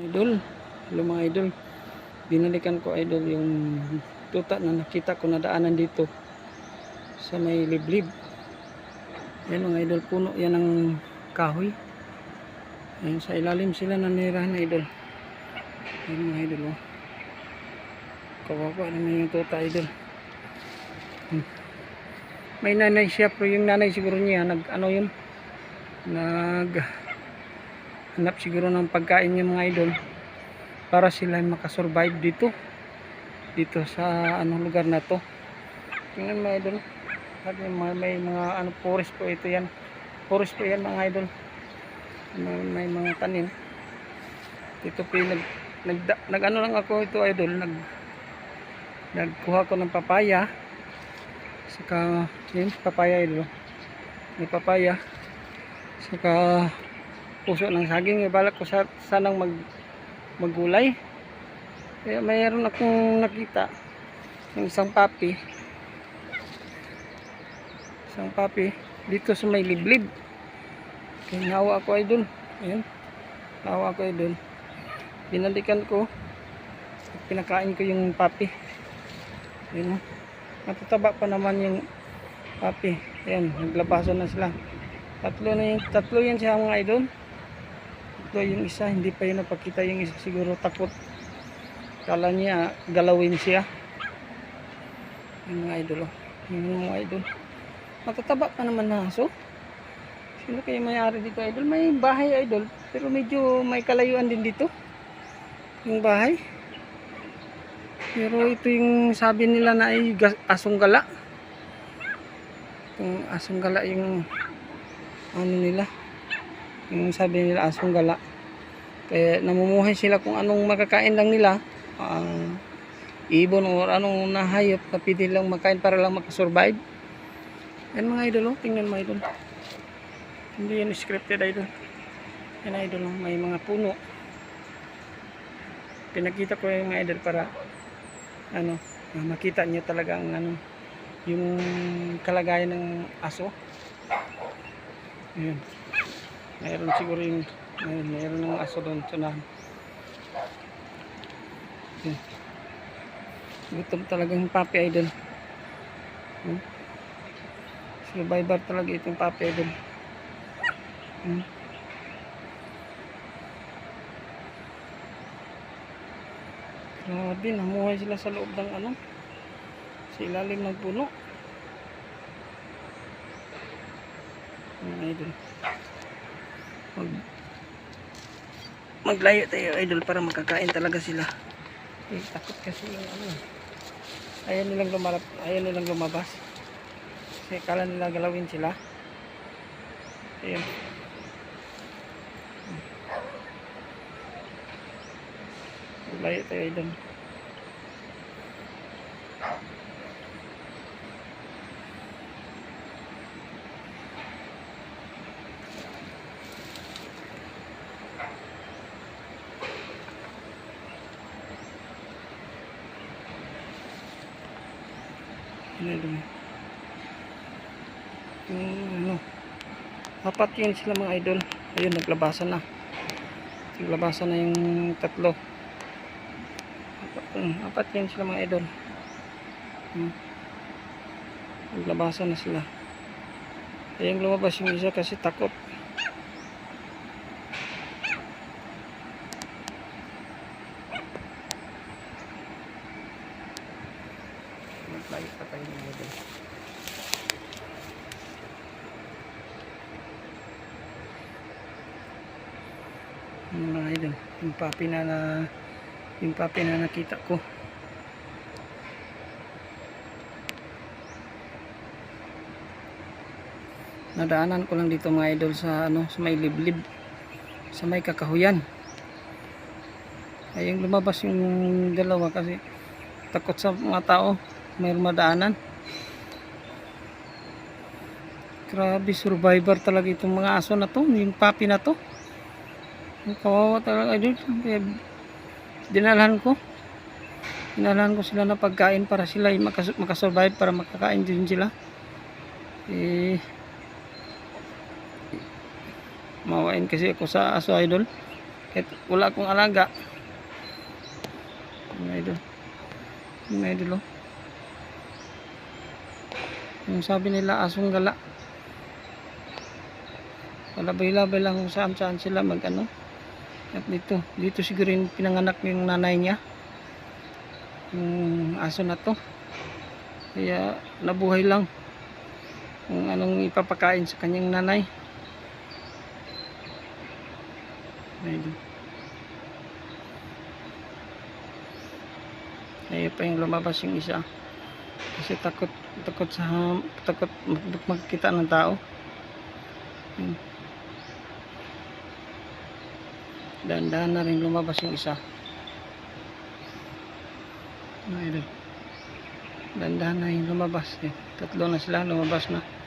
Idol, hello mga idol. Binalikan ko idol yung tuta na nakita ko na daanan dito sa may liblib. Yan mga idol, puno yan ng kahoy. Yan sa ilalim sila nanirahan na idol. Yan mga idol oh. Kawawa naman yung tuta idol. Hmm. May nanay siya pero yung nanay siguro niya nag ano yun nag hanap siguro ng pagkain yung mga idol para sila makasurvive dito. Dito sa anong lugar na to. Tingnan mga idol. May, may mga ano forest po ito yan. Forest po yan mga idol. May, may mga tanim. Dito po nag, nag, nag ano lang ako ito idol. Nag nagkuha ko ng papaya. Saka yun papaya idol. May papaya. Saka puso ng saging ibalak ko sa, sanang mag maggulay kaya mayroon akong nakita ng isang papi isang papi dito sa may liblib. Kaya nawa ako idol. Ayun. Nawa ako idol. Binalikan ko. Pinakain ko yung papi ayun oh. matataba pa naman yung papi ayan naglabasan na sila. Tatlo na yung tatlo yan siya mga idol tatlo yung isa hindi pa yun napakita. Yung isa siguro takot. Kala niya galawin siya. Yung mga idol oh. yung mga idol. Matataba pa naman na aso. Sino kaya may-ari dito idol? May bahay idol. Pero medyo may kalayuan din dito. Yung bahay. Pero ito yung sabi nila na ay asong gala. Yung asong gala yung ano nila yung sabi nila asong gala. Kaya namumuhay sila kung anong makakain lang nila. Ah, ibon or anong nahayop na pwede lang makain para lang makasurvive. Yan mga idol oh. tingnan mga idol. Hindi yan scripted idol. Yan idol oh. may mga puno. Pinakita ko yung mga idol para ano ah, makita nyo talaga ang ano yung kalagayan ng aso. Ayan. Mayroon siguro yung mayroon, mayroon ng aso doon sa unahan. Ayan. Gutom talaga yung papi idol. Hmm? Survivor talaga itong papi idol. Hmm? Grabe, namuhay sila sa loob ng ano, sa ilalim ng puno. Mga idol. Mag maglayo tayo idol para makakain talaga sila. Eh, takot kasi yung ano. Ayaw nilang lumarap, ayaw nilang lumabas. Kasi kala nila galawin sila. Ayun. Maglayo tayo idol. Ano dun? Yung ano. Apat yun sila mga idol. Ayun, naglabasan na. Naglabasan na yung tatlo. Apat, hmm, apat yun sila mga idol. Hmm. Naglabasan na sila. Ayun lumabas yung isa kasi takot. Maglayo pa tayo mga idol. Yung mga idol, yung papi na na yung papi na nakita ko. Nadaanan ko lang dito mga idol sa ano, sa may liblib, sa may kakahuyan. Ay yung lumabas yung dalawa kasi takot sa mga tao, may madaanan. Grabe, survivor talaga itong mga aso na to, yung papi na to. Kawawa talaga idol. Kaya dinalhan ko. Dinalhan ko sila na pagkain para sila ay makas- makasurvive para makakain din sila. Eh, mawain kasi ako sa aso idol. Kahit wala akong alaga. Mga idol. Mga idol oh. Yung sabi nila asong gala. Palabay-labay lang kung saan saan sila mag ano. At dito, dito siguro yung pinanganak yung nanay niya. Yung aso na to. Kaya nabuhay lang. Kung anong ipapakain sa kanyang nanay. Ayun. Ayun pa yung lumabas yung isa. Kasi takot takot sa takot mag- magkita ng tao. Ayun. Dahan-dahan na rin lumabas yung isa. Dahan-dahan na yung lumabas. Eh. Tatlo na sila lumabas na.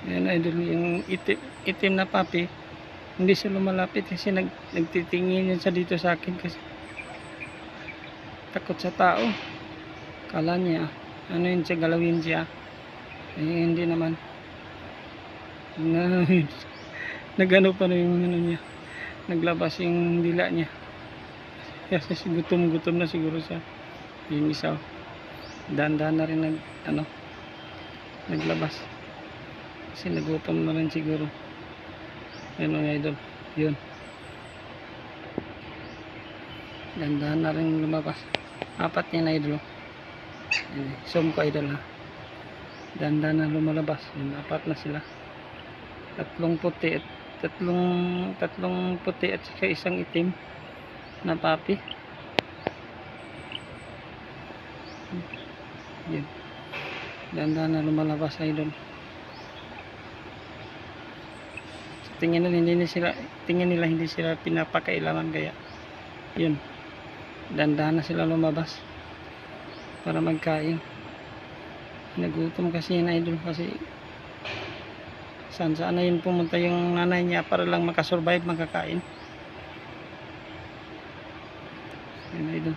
Ayan idol, yung itim, itim na papi, hindi siya lumalapit kasi nag, nagtitingin yan siya dito sa akin kasi takot sa tao. Kala niya, ano yun siya, galawin siya. Eh, hindi naman. Na, nagano pa na yung ano niya. Naglabas yung dila niya. Kasi gutom-gutom na siguro siya. Yung isa. Dahan-dahan na rin nag, ano, naglabas. Kasi nagutom na rin siguro. Ayun mga idol. Yun. Dandahan na rin lumabas. Apat yan idol. Ayun, Zoom ko idol ha. Dandahan na lumalabas. Yun, apat na sila. Tatlong puti at tatlong tatlong puti at saka isang itim na papi. Yun. Dandahan na lumalabas idol. Tingin nila hindi sila tingin nila hindi sila pinapakailaman kaya yun. Dandahan na sila lumabas para magkain. Nagutom kasi yun idol kasi saan saan na yun pumunta yung nanay niya para lang makasurvive makakain yun idol.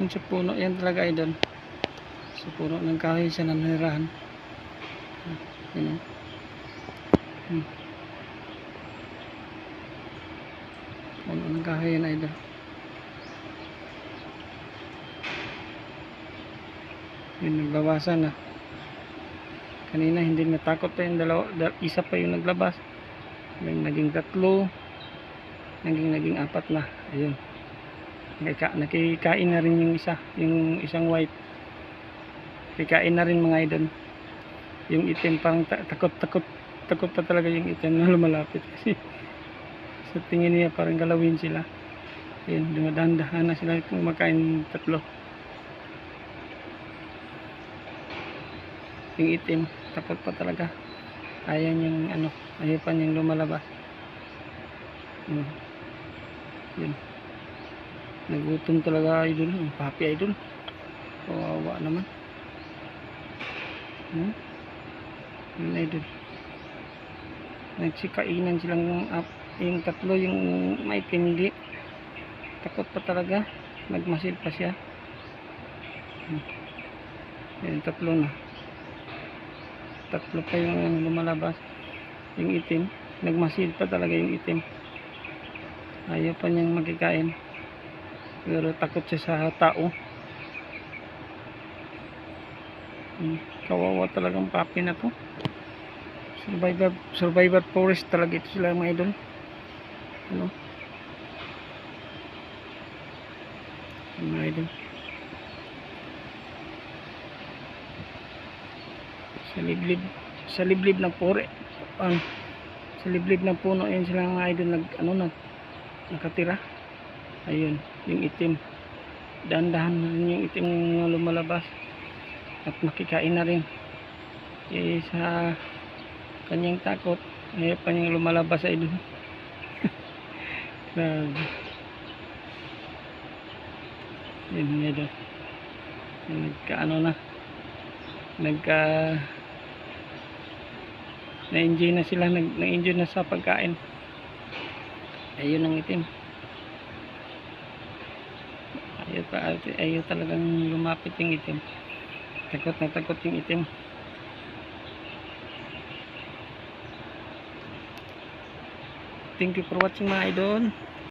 Yung sa puno yan talaga idol sa puno ng kahoy siya nanirahan. Yun. O. Hmm. puno ng kahoy yan idol. Yun nagbawasan na. Kanina hindi natakot pa yung dalawa dal- isa pa yung naglabas. May naging tatlo naging naging apat na. Ayun. Nakika, nakikain na rin yung isa yung isang white Kikain na rin mga idol. Yung itim parang ta- takot pa talaga yung itim na lumalapit kasi sa tingin niya parang galawin sila. Ayun, dumadahan na sila kumakain tatlo. Yung itim, takot pa talaga. Ayaw niyang ano, ayaw pa niyang lumalabas. Yun. Yun. Nagutom talaga idol, papi idol. Kawawa naman. Hmm? Yun idol. Nagsikainan silang up, yung tatlo yung may hindi. Takot pa talaga. Nagmasid pa siya. Hmm. Yan, tatlo na. Tatlo pa yung lumalabas. Yung itim. Nagmasid pa talaga yung itim. Ayaw pa niyang magkikain. Pero takot siya sa tao. Hmm. Kawawa talagang papi na to. Survivor, survivor forest talaga ito sila mga idol. Ano? Mga idol. Sa liblib, sa liblib ng pore. An, sa liblib ng puno yan sila mga idol nag ano nag nakatira. Ayun, yung itim. Dahan-dahan yung itim na lumalabas at makikain na rin eh sa kanyang takot ayaw pa niyang lumalabas sa idol grabe Yun. Yung Nagka ano na. Nagka na-enjoy na sila. Na-enjoy na sa pagkain. Ayun ang itim. Ayaw, pa, ayaw talagang lumapit yung itim. Takot na takot yung itim. Thank you for watching mga idol.